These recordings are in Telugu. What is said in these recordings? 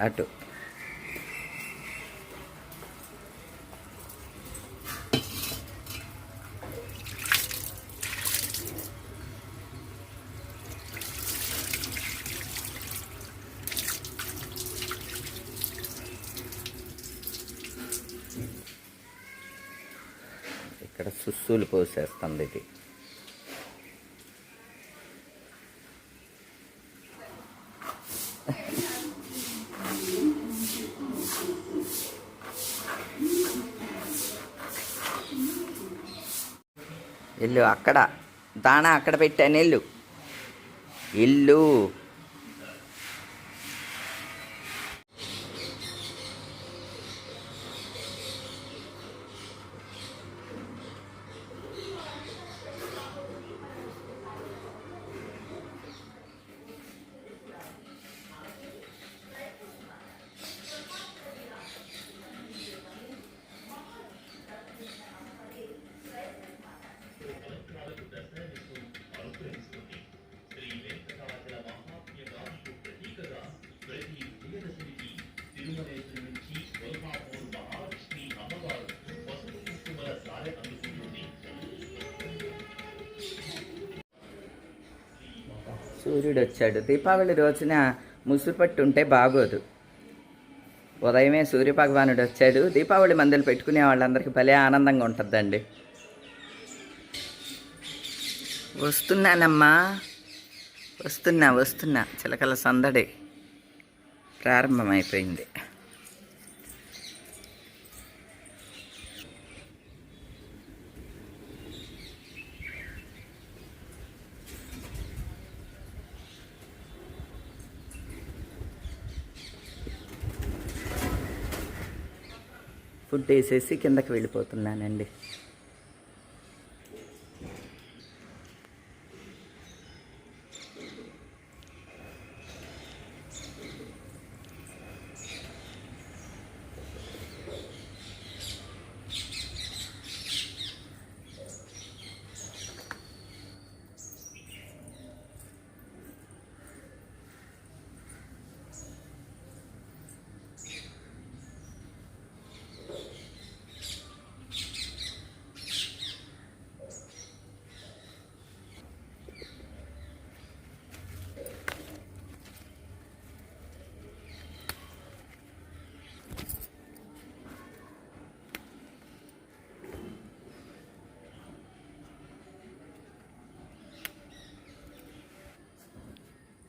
అటు. ఇక్కడ సుస్సులు పోసేస్తుంది ఇది. ఇల్లు అక్కడ. దాణా అక్కడ పెట్టాను ఇల్లు ఇల్లు సూర్యుడు వచ్చాడు దీపావళి రోజున ముసురు పట్టు ఉంటే బాగోదు. ఉదయమే సూర్య భగవానుడు వచ్చాడు దీపావళి మందులు పెట్టుకునే వాళ్ళందరికీ భలే ఆనందంగా ఉంటుందండి వస్తున్నానమ్మా. వస్తున్నా వస్తున్నా. చిలకల సందడి ప్రారంభమైపోయింది. ఫుడ్ వేసేసి కిందకి వెళ్ళిపోతున్నానండి.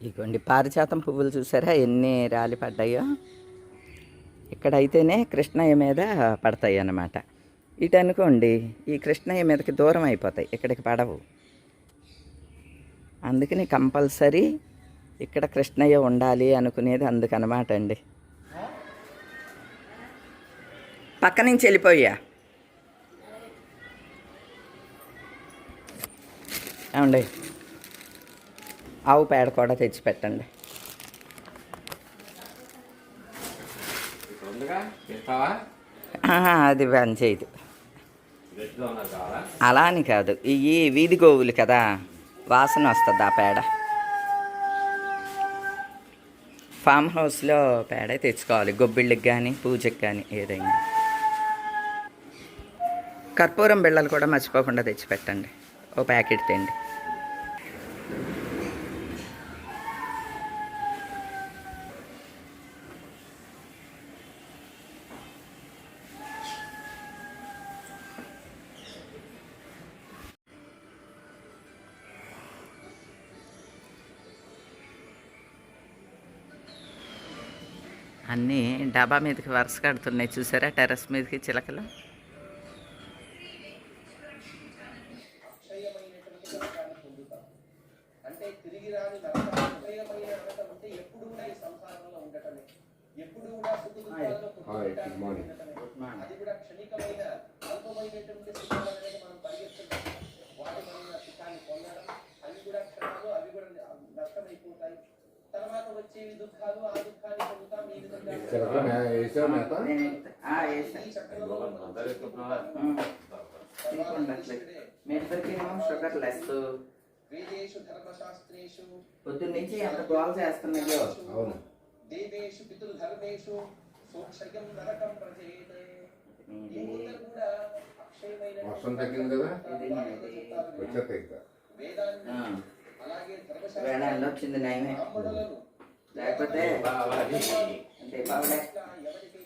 ఇగోండి పారిజాతం పువ్వులు చూసారా? ఎన్ని రాలి పడ్డాయో. ఇక్కడైతేనే కృష్ణయ్య మీద పడతాయి అన్నమాట. ఇటు అనుకోండి ఈ కృష్ణయ్య మీదకి దూరం అయిపోతాయి ఇక్కడికి పడవు. అందుకని కంపల్సరీ ఇక్కడ కృష్ణయ్య ఉండాలి అనుకునేది అందుకనమాట అండి. పక్క నుంచి వెళ్ళిపోయా ఏమండి? ఆవు పేడ కూడా తెచ్చి పెట్టండి ఉందిగా ఇస్తావా ఆహా, అది పని చేయదు. అలా అని కాదు. ఇవి వీధి గోవులు కదా వాసన వస్తుంది ఆ పేడ. ఫామ్ హౌస్లో పేడ తెచ్చుకోవాలి. గొబ్బిళ్ళకి కానీ పూజకి కానీ ఏదైనా. కర్పూరం బిళ్ళలు కూడా మర్చిపోకుండా తెచ్చిపెట్టండి. ఓ ప్యాకెట్ తేండి. అన్నీ డాబా మీదకి వరుస కడుతున్నాయి. చూసారా? టెర్రస్ మీదకి చిలకలు అంటే తిరిగి రాని నరకం అక్షయమైన నరకం అంటే ఎప్పుడు కూడా ఈ సంసారంలో ఉండటమే ఎప్పుడు కూడా సుఖ దుఃఖాలను పొందుకోవడానికి ఉండటమే. అది కూడా క్షణికమైన అల్పమైనటువంటి సుఖాలనే మనం పరిగెత్తున్నాం వాటి మన సుఖాన్ని పొందడం అవి కూడా క్షణాలు అవి కూడా నష్టమైపోతాయి తర్వాత వచ్చేవి దుఃఖాలు ఆ దుఃఖాన్ని పొందుతాం ఈ విధంగా వేసావు మేత ఆ, వేసా. ఈ చక్రంలో మనం అంతా వేసుకుంటున్నావా ఉమ్. మీ ఇద్దరికేమో షుగర్ లెస్. పొద్దున్న నుంచి ఎంత గోల్ చేస్తున్నాయో. అవును. దేవేషు పితృధర్మేషు సూక్షయం నరకం ప్రజేతే. వర్షం తగ్గింది కదా? ఇంకా అలాగే వేళ వచ్చింది నయమే. లేకపోతే ఎవరికైతే ఆసక్తి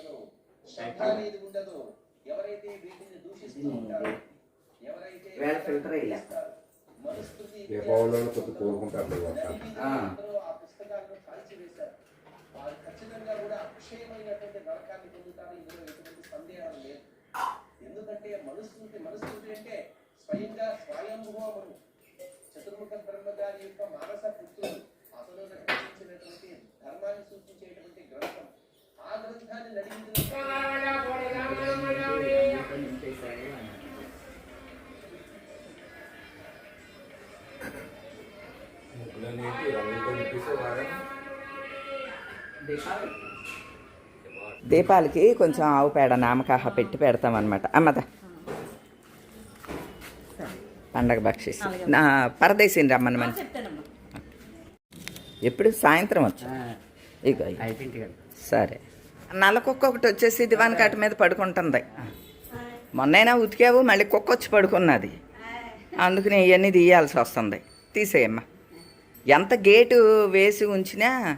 ఉండదో. శ్రద్ధ అనేది ఉండదో. ఎవరైతే వీటిని దూషిస్తూ ఉంటారో ఎవరైతే ఫిల్టర్ మనుస్మృతి ఏ బావుల్లో కొద్ది కోరుకుంటారు ఆ. పుస్తకాలను కాల్చివేశారు. వారు ఖచ్చితంగా కూడా అక్షయమైనటువంటి నరకాన్ని పొందుతారు. ఇందులో ఎటువంటి సందేహం లేదు. ఎందుకంటే మనుస్మృతి మనుస్మృతి అంటే స్వయంగా స్వయంభూమను చతుర్ముఖ బ్రహ్మగారి యొక్క మానస పుత్రుడు అతను దీపాలకి కొంచెం ఆవు పేడ నామకాహ పెట్టి పెడతాం అనమాట అమ్మద పండగ బక్షిస్. నా పరదేశీని రమ్మని మంచి ఎప్పుడు? సాయంత్రం వచ్చా? కదా. సరే. నల్ల కుక్క ఒకటి వచ్చేసి దివాన్ కాటి మీద పడుకుంటుంది. మొన్నైనా ఉతికావు మళ్ళీ కుక్క వచ్చి పడుకున్నది. అందుకని ఇవన్నీ తీయాల్సి వస్తుంది. తీసేయమ్మా. ఎంత గేటు వేసి ఉంచినా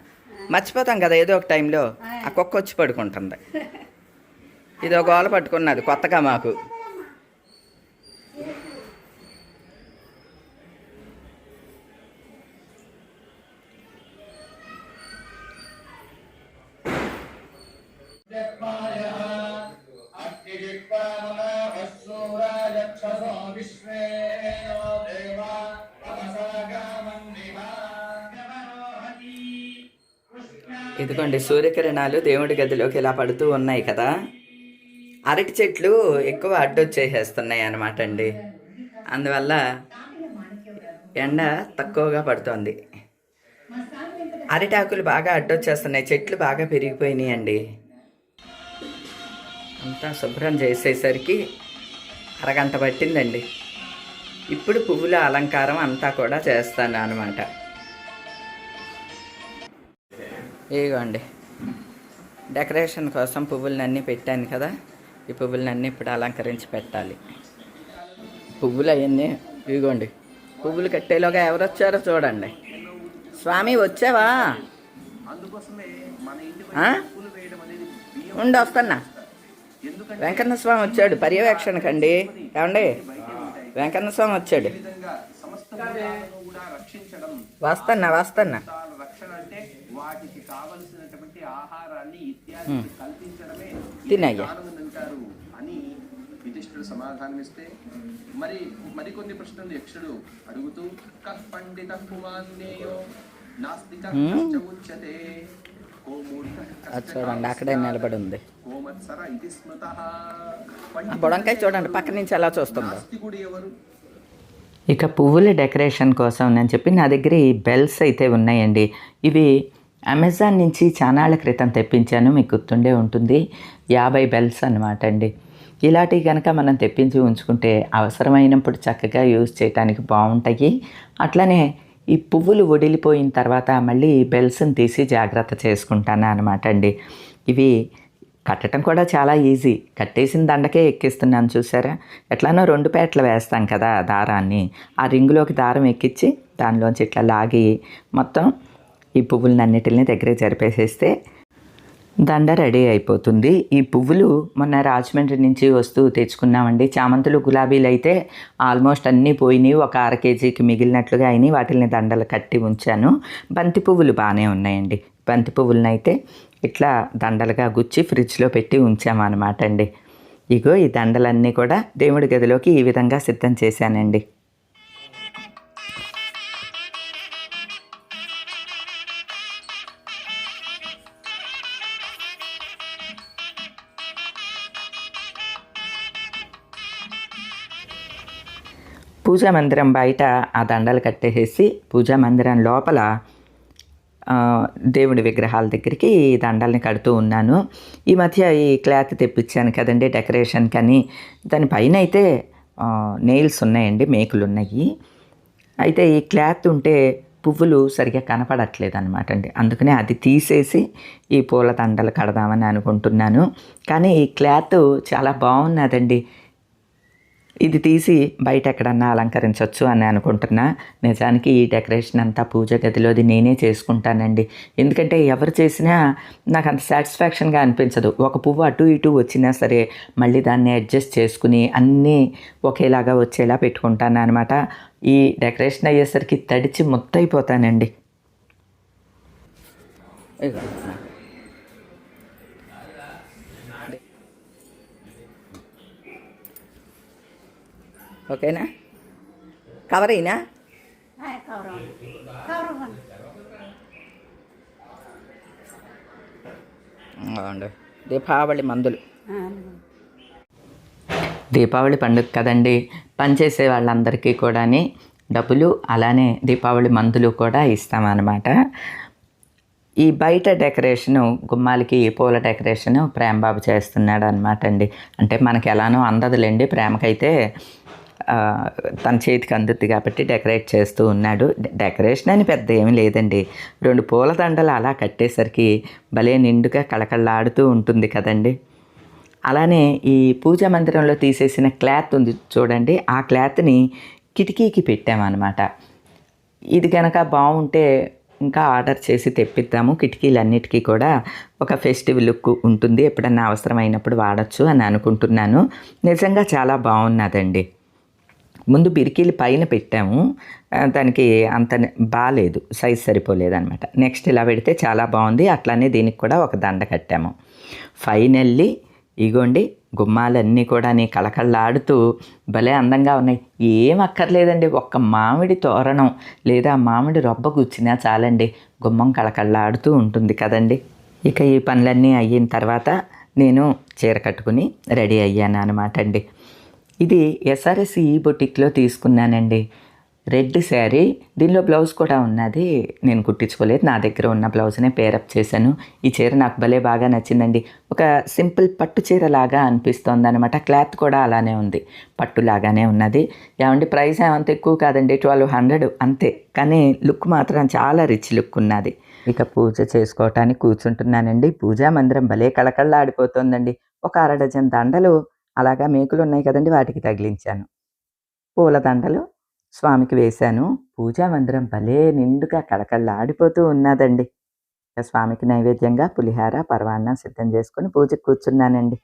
మర్చిపోతాం కదా ఏదో ఒక టైంలో. ఆ కుక్క వచ్చి పడుకుంటుంది. ఇది ఒక గోల పట్టుకున్నది కొత్తగా మాకు. ఇదిగోండి సూర్యకిరణాలు దేవుడి గదిలోకి ఇలా పడుతూ ఉన్నాయి కదా. అరటి చెట్లు ఎక్కువ అడ్డొచ్చేసేస్తున్నాయి అన్నమాట అండి. అందువల్ల ఎండ తక్కువగా పడుతోంది. అరిటాకులు బాగా అడ్డొచ్చేస్తున్నాయి చెట్లు బాగా పెరిగిపోయినాయి అండి. అంతా శుభ్రం చేసేసరికి అరగంట పట్టిందండి. ఇప్పుడు పువ్వుల అలంకారం అంతా కూడా చేస్తాను అనమాట ఇదిగోండి డెకరేషన్ కోసం పువ్వులన్నీ పెట్టాను కదా ఈ పువ్వులన్నీ ఇప్పుడు అలంకరించి పెట్టాలి. పువ్వులు అవన్నీ ఇదిగోండి పువ్వులు కట్టేలోగా ఎవరు వచ్చారో చూడండి. స్వామి వచ్చావా? ఉండి వస్తున్నా. వెంకన్న స్వామి వచ్చాడు పర్యవేక్షణకండి ఏమండి? వెంకన్న స్వామి వచ్చాడు. వస్తన్నా వస్తన్నా భూతాల రక్షణ అంటే వాటికి కావలసినటువంటి అని యుధిష్ఠుడు సమాధానం ఇస్తే మరి మరికొన్ని ప్రశ్నలు యక్షుడు అడుగుతూ కః పండిత కుమాన్నేయో నాస్తిక. ఉచ్యతే చూడండి అక్కడే నిలబడి ఉంది బుడంకాయ చూడండి పక్క నుంచి ఎలా చూస్తుందో. ఇక పువ్వుల డెకరేషన్ కోసం నేను చెప్పి నా దగ్గర ఈ బెల్స్ అయితే ఉన్నాయండి. ఇవి అమెజాన్ నుంచి చానాళ్ళ క్రితం తెప్పించాను మీకు గుర్తుండే ఉంటుంది. యాభై బెల్స్ అనమాట అండి. ఇలాంటివి కనుక మనం తెప్పించి ఉంచుకుంటే అవసరమైనప్పుడు చక్కగా యూజ్ చేయడానికి బాగుంటాయి అట్లనే ఈ పువ్వులు వడిలిపోయిన తర్వాత మళ్ళీ బెల్స్ని తీసి జాగ్రత్త చేసుకుంటాను అనమాట అండి. ఇవి కట్టడం కూడా చాలా ఈజీ. కట్టేసిన దండకే ఎక్కిస్తున్నాను చూసారా? ఎట్లానో రెండు పేటలు వేస్తాం కదా దారాన్ని. ఆ రింగులోకి దారం ఎక్కించి దానిలోంచి ఇట్లా లాగి మొత్తం ఈ పువ్వులన్నిటిని దగ్గరే జరిపేసేస్తే దండ రెడీ అయిపోతుంది. ఈ పువ్వులు మొన్న రాజమండ్రి నుంచి వస్తూ తెచ్చుకున్నామండి. చామంతులు గులాబీలు అయితే ఆల్మోస్ట్ అన్నీ పోయినాయి. ఒక అర కేజీకి మిగిలినట్లుగా అయినాయి. వాటిని దండలు కట్టి ఉంచాను. బంతి పువ్వులు బాగానే ఉన్నాయండి. బంతి పువ్వులనైతే ఇట్లా దండలుగా గుచ్చి ఫ్రిడ్జ్లో పెట్టి ఉంచామన్నమాట అండి ఇగో ఈ దండలన్నీ కూడా దేవుడి గదిలోకి ఈ విధంగా సిద్ధం చేశానండి. పూజా మందిరం బయట ఆ దండలు కట్టేసేసి పూజా మందిరం లోపల దేవుడి విగ్రహాల దగ్గరికి ఈ దండల్ని కడుతూ ఉన్నాను. ఈ మధ్య ఈ క్లాత్ తెప్పించాను కదండి డెకరేషన్ కానీ. దానిపైన అయితే నెయిల్స్ ఉన్నాయండి మేకులు ఉన్నాయి అయితే ఈ క్లాత్ ఉంటే పువ్వులు సరిగ్గా కనపడట్లేదు అనమాట అండి. అందుకనే అది తీసేసి ఈ పూల దండలు కడదామని అనుకుంటున్నాను. కానీ ఈ క్లాత్ చాలా బాగున్నదండి. ఇది తీసి బయట ఎక్కడన్నా అలంకరించవచ్చు అని అనుకుంటున్నా. నిజానికి ఈ డెకరేషన్ అంతా పూజ గదిలోది నేనే చేసుకుంటానండి. ఎందుకంటే ఎవరు చేసినా నాకు అంత సాటిస్ఫాక్షన్గా అనిపించదు. ఒక పువ్వు అటు ఇటు వచ్చినా సరే మళ్ళీ దాన్ని అడ్జస్ట్ చేసుకుని అన్నీ ఒకేలాగా వచ్చేలా పెట్టుకుంటాను అనమాట ఈ డెకరేషన్ అయ్యేసరికి తడిచి ముత్తైపోతానండి. ఓకేనా? కవర్ అయినా కవరం కవరం అవునండి దీపావళి మందులు. దీపావళి పండుగ కదండి. పనిచేసే వాళ్ళందరికీ కూడాని డబ్బులు అలానే దీపావళి మందులు కూడా ఇస్తామన్నమాట. ఈ బయట డెకరేషను గుమ్మాలకి పూల డెకరేషను ప్రేమబాబు చేస్తున్నాడు అనమాట అండి. అంటే మనకి ఎలానో అందదులేండి ప్రేమకైతే. తన చేతికి అందుద్ది కాబట్టి డెకరేట్ చేస్తూ ఉన్నాడు. డెకరేషన్ అని పెద్ద ఏమీ లేదండి. రెండు పూల దండలు అలా కట్టేసరికి భలే నిండుగా కళకళలాడుతూ ఉంటుంది కదండి. అలానే ఈ పూజా మందిరంలో తీసేసిన క్లాత్ ఉంది చూడండి. ఆ క్లాత్ని కిటికీకి పెట్టామన్నమాట. ఇది కనుక బాగుంటే ఇంకా ఆర్డర్ చేసి తెప్పిద్దాము. కిటికీలన్నిటికీ కూడా ఒక ఫెస్టివ్ లుక్ ఉంటుంది. ఎప్పుడన్నా అవసరమైనప్పుడు వాడచ్చు అని అనుకుంటున్నాను. నిజంగా చాలా బాగున్నదండి. ముందు బిరికీలు పైన పెట్టాము. దానికి అంత బాగాలేదు సైజ్ సరిపోలేదు అనమాట నెక్స్ట్ ఇలా పెడితే చాలా బాగుంది. అట్లానే దీనికి కూడా ఒక దండ కట్టాము. ఫైనల్లీ ఇగోండి గుమ్మాలన్నీ కూడా నీ కళకళలాడుతూ భలే అందంగా ఉన్నాయి. ఏం అక్కర్లేదండి ఒక్క మామిడి తోరణం లేదా మామిడి రొబ్బ గుచ్చినా చాలండి. గుమ్మం కళకళలాడుతూ ఉంటుంది కదండి. ఇక ఈ పనులన్నీ అయిన తర్వాత నేను చీర కట్టుకుని రెడీ అయ్యాను అనమాట అండి. ఇది ఎస్ఆర్ఎస్ ఈ బొటిక్లో తీసుకున్నానండి. రెడ్ శారీ దీనిలో బ్లౌజ్ కూడా ఉన్నది. నేను కుట్టించుకోలేదు. నా దగ్గర ఉన్న బ్లౌజ్నే పేరప్ చేశాను. ఈ చీర నాకు భలే బాగా నచ్చిందండి. ఒక సింపుల్ పట్టు చీర లాగా అనిపిస్తోంది అనమాట క్లాత్ కూడా అలానే ఉంది. పట్టు లాగానే ఉన్నది. ఏమండి ప్రైస్ ఏమంత ఎక్కువ కాదండి. ట్వెల్వ్ హండ్రెడ్ అంతే. కానీ లుక్ మాత్రం చాలా రిచ్ లుక్ ఉన్నది. ఇక పూజ చేసుకోవటానికి కూర్చుంటున్నానండి. పూజా మందిరం భలే కళకళలాడిపోతుందండి. ఒక అర డజన్ దండలు అలాగా మేకులు ఉన్నాయి కదండి వాటికి తగిలించాను. పూలదండలు స్వామికి వేశాను. పూజా మందిరం భలే నిండుగా కళకళలాడిపోతూ ఉన్నదండి. స్వామికి నైవేద్యంగా పులిహార పరవాన్నం సిద్ధం చేసుకొని పూజకు కూర్చున్నానండి.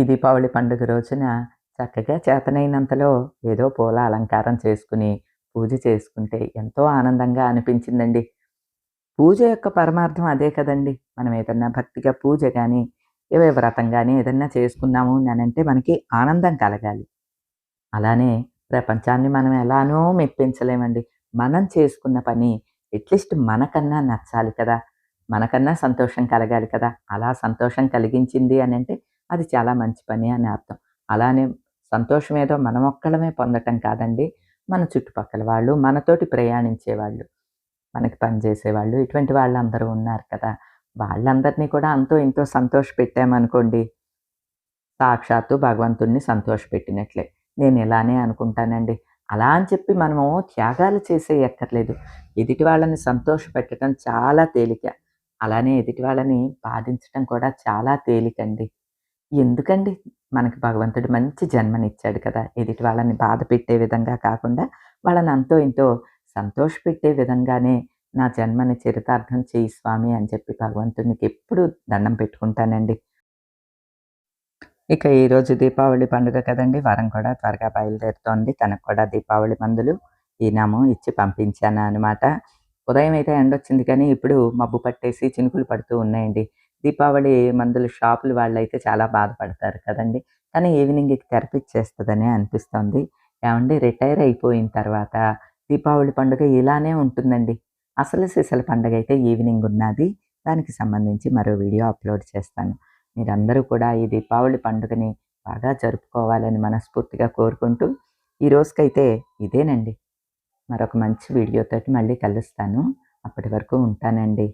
ఈ దీపావళి పండుగ రోజున చక్కగా చేతనైనంతలో ఏదో పూల అలంకారం చేసుకుని పూజ చేసుకుంటే ఎంతో ఆనందంగా అనిపించిందండి. పూజ యొక్క పరమార్థం అదే కదండి. మనం ఏదన్నా భక్తిగా పూజ కానీ ఏవే వ్రతం కానీ ఏదన్నా చేసుకున్నాము అని అంటే మనకి ఆనందం కలగాలి. అలానే ప్రపంచాన్ని మనం ఎలానో మెప్పించలేమండి. మనం చేసుకున్న పని అట్లీస్ట్ మనకన్నా నచ్చాలి కదా. మనకన్నా సంతోషం కలగాలి కదా. అలా సంతోషం కలిగించింది అని అంటే అది చాలా మంచి పని అని అర్థం. అలానే సంతోషం ఏదో మనం ఒక్కడమే పొందటం కాదండి. మన చుట్టుపక్కల వాళ్ళు మనతోటి ప్రయాణించే వాళ్ళు మనకి పనిచేసే వాళ్ళు ఇటువంటి వాళ్ళందరూ ఉన్నారు కదా. వాళ్ళందరినీ కూడా అంతో ఇంతో సంతోష పెట్టామనుకోండి సాక్షాత్తు భగవంతుణ్ణి సంతోషపెట్టినట్లే నేను ఇలానే అనుకుంటానండి. అలా అని చెప్పి మనము త్యాగాలు చేసే ఎక్కర్లేదు. ఎదుటి వాళ్ళని సంతోష పెట్టడం చాలా తేలిక. అలానే ఎదుటి వాళ్ళని బాధించడం కూడా చాలా తేలికండి. ఎందుకండి? మనకి భగవంతుడు మంచి జన్మనిచ్చాడు కదా. ఎదుటి వాళ్ళని బాధ పెట్టే విధంగా కాకుండా వాళ్ళని అంతో ఇంతో సంతోష పెట్టే విధంగానే నా జన్మని చరితార్థం చేయి స్వామి అని చెప్పి భగవంతునికి ఎప్పుడూ దండం పెట్టుకుంటానండి. ఇక ఈరోజు దీపావళి పండుగ కదండి. వరం కూడా త్వరగా బయలుదేరుతోంది. తనకు కూడా దీపావళి మందులు ఈనాము ఇచ్చి పంపించాను అనమాట ఉదయం అయితే ఎండ వచ్చింది కానీ ఇప్పుడు మబ్బు పట్టేసి చినుకులు పడుతూ ఉన్నాయండి. దీపావళి మందులు షాపులు వాళ్ళు అయితే చాలా బాధపడతారు కదండి. కానీ ఈవినింగ్ తెరపిచ్చేస్తుందని అనిపిస్తుంది. ఏమండి రిటైర్ అయిపోయిన తర్వాత దీపావళి పండుగ ఇలానే ఉంటుందండి. అసలు సిసల పండుగ అయితే ఈవినింగ్ ఉన్నది. దానికి సంబంధించి మరో వీడియో అప్లోడ్ చేస్తాను. మీరందరూ కూడా ఈ దీపావళి పండుగని బాగా జరుపుకోవాలని మనస్ఫూర్తిగా కోరుకుంటూ ఈ రోజుకైతే ఇదేనండి. మరొక మంచి వీడియోతోటి మళ్ళీ కలుస్తాను. అప్పటి వరకు ఉంటానండి.